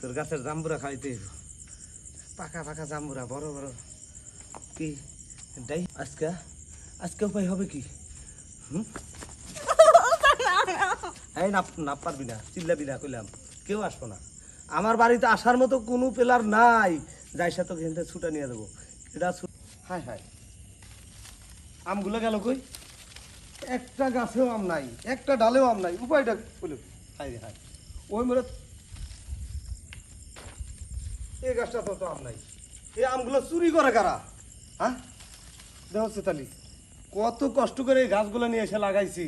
তোর গাছের জাম্বুরা খাইতে। পাকা পাকা জাম্বুরা, বড় বড়। কি? ডাই আজকে আজকে উপায় হবে কি? হুম? এই না না পারবি না, চিল্লাবি না, কইলাম। কেউ আসব না। আমার বাড়িতে আসার মতো কোনো পেলার নাই। যাই সাথে কিন্তু ছুটা নিয়ে দেবো। এটা হায় হায়। আমগুলো গেল কই? একটা গাছেও আম নাই, একটা ডালেও আম নাই। উপায়টা বলে হায় হায়। ওই মরে এই গাছটা তো আম নাই। এই আমগুলো চুরি করে কারা? হ্যাঁ? দেখো সেতালি, কত কষ্ট করে এই গাছগুলো নিয়ে এসে লাগাইছি।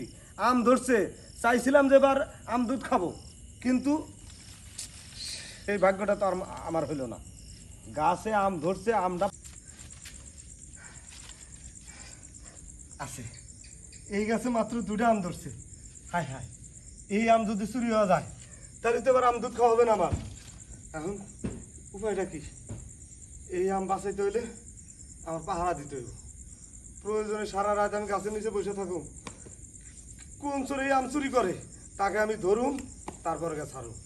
আম ধরছে, চাইছিলাম যে এবার আম দুধ খাব, কিন্তু সেই ভাগ্যটা তো আমার হইল না। গাছে আম ধরছে, আমটা আছে। এই গাছে মাত্র দুটো আম ধরছে। হায় হায়, এই আম যদি চুরি হওয়া যায়, তাহলে তো এবার আম দুধ খাওয়া হবে না আমার। এখন উপায়টা কি এই আম বাঁচাইতে হইলে আমার পাহারা দিতে হইব। প্রয়োজনে সারা রাত আমি গাছের নিচে বসে থাকুম। কোন চোরে আম চুরি করে? তাকে আমি ধরুম, তারপরে গা ছাড়ুম।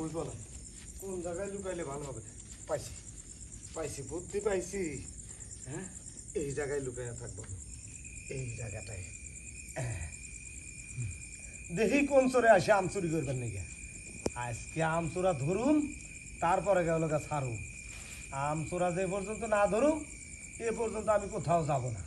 ওই বলা, কোন জায়গায় লুকাইলে ভালো হবে? পাইছি পাইছি, বুদ্ধি পাইছি। হ্যাঁ? এই জায়গায় লুকাইয়া থাকব। এই জায়গাটায়। দেখি কোন চোরে আসে আম চুরি করবেন নাকি? আজকে আম চোরা ধরুম তারপরে গেল গা ছাড়ুম আম চোরা যে পর্যন্ত না ধরুম এ পর্যন্ত আমি কোথাও যাব না।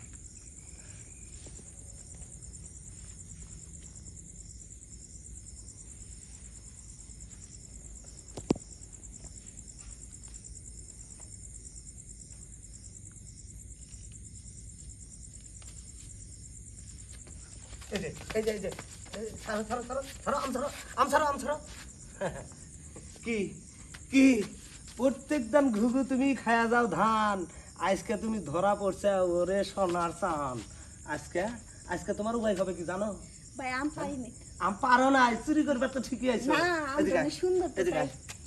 এই যে ছাড়ো ছাড়ো ছাড়ো ছাড়ো ছাড়ো ছাড়ো ছাড়ো কি? কি? প্রত্যেক দান ঘুঘু তুমি খায়া যাও ধান। আজকে তুমি ধরা পড়ছে ওরে সোনার চান আজকে? আজকে তোমার উপায় হবে কি জানো? ভাই আম পাইনি। আম পারো না চুরি করবে তো ঠিকই আছে।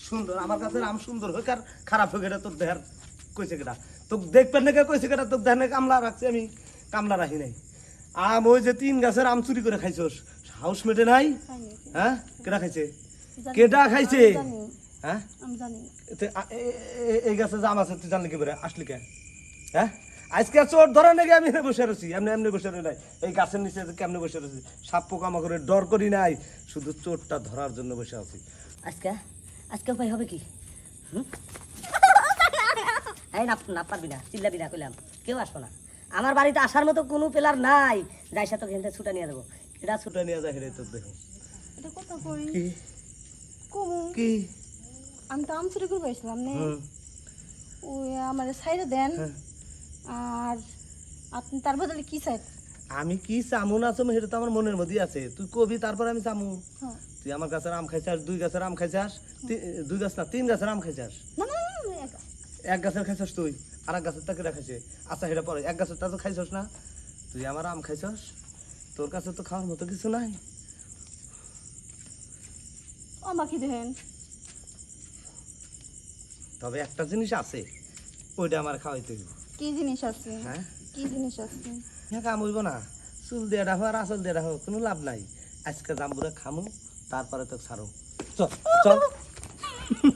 সুন্দর আমার কাছে আম সুন্দর হোক আর খারাপ হোক এটা তোর দেহার কইছে কেটা তো দেখবেন না কে কইছে কেটা তোর দেহে কামলা রাখছি আমি কামলা রাখি নাই। আম ওই যে তিন গাছের আম চুরি করে খাইছোস হাউস মেটে নাই? হ্যাঁ? কেটা খাইছে? কেটা খাইছে? হ্যাঁ? আমি জানি না। এতে আ- এ- এ- এই গাছে জাম আছে তুই জানলি কি করে? আসলি কে? হ্যাঁ? আজকে চোর ধরে নাকি আমি বসে রয়েছি এমনি এমনি বসে রই নাই। এই গাছের নিচে যে বসে রয়েছি? সাপ পোকামা করে ডর করি নাই শুধু চোরটা ধরার জন্য বসে আছি। আজকে? আজকে উপায় হবে কি? এই না না পারবি না চিল্লাবি না কইলাম। কেউ আসব না। আমার বাড়িতে আসার মতো কোনো পেলার নাই। যাই সাথে কিন্তু ছুটা নিয়ে দেবো এটা ছুট নিয়ে যায় হেরে তোর দেখো এটা কথা কই? কি? কি? আমি তো আম চুরি করে পাইছিলাম নে। হুম, ওই আমার সাইডে দেন। হ্যাঁ। আর আপনি তার বদলে কি চাই? আমি কি চামু না চামু সেটা তো আমার মনের মধ্যেই আছে। তুই কবি তারপর আমি চামু। হ্যাঁ। তুই আমার গাছের আম খাইছাস দুই গাছের আম খাইছাস দুই গাছ না তিন গাছের আম খাইছাস। একা। গাছের খাইছস তুই আর এক গাছের তাকে খাইছে আচ্ছা সেটা পরে এক গাছের তা তো খাইছস না। তুই আমার আম খাইছস তোর কাছে তো খাওয়ার মতো কিছু নাই। আমাকে দেখেন তবে একটা জিনিস আছে ওইটা আমার খাওয়াইতে হইব। কি জিনিস আছে? হ্যাঁ? কি জিনিস আছে? হ্যাঁ কাম হইব না। চুল দিয়ে রাখো আর আসল দিয়ে রাখো কোনো লাভ নাই। আজকে জাম্বুরে খামু তারপরে তো ছাড়ো। চল চল।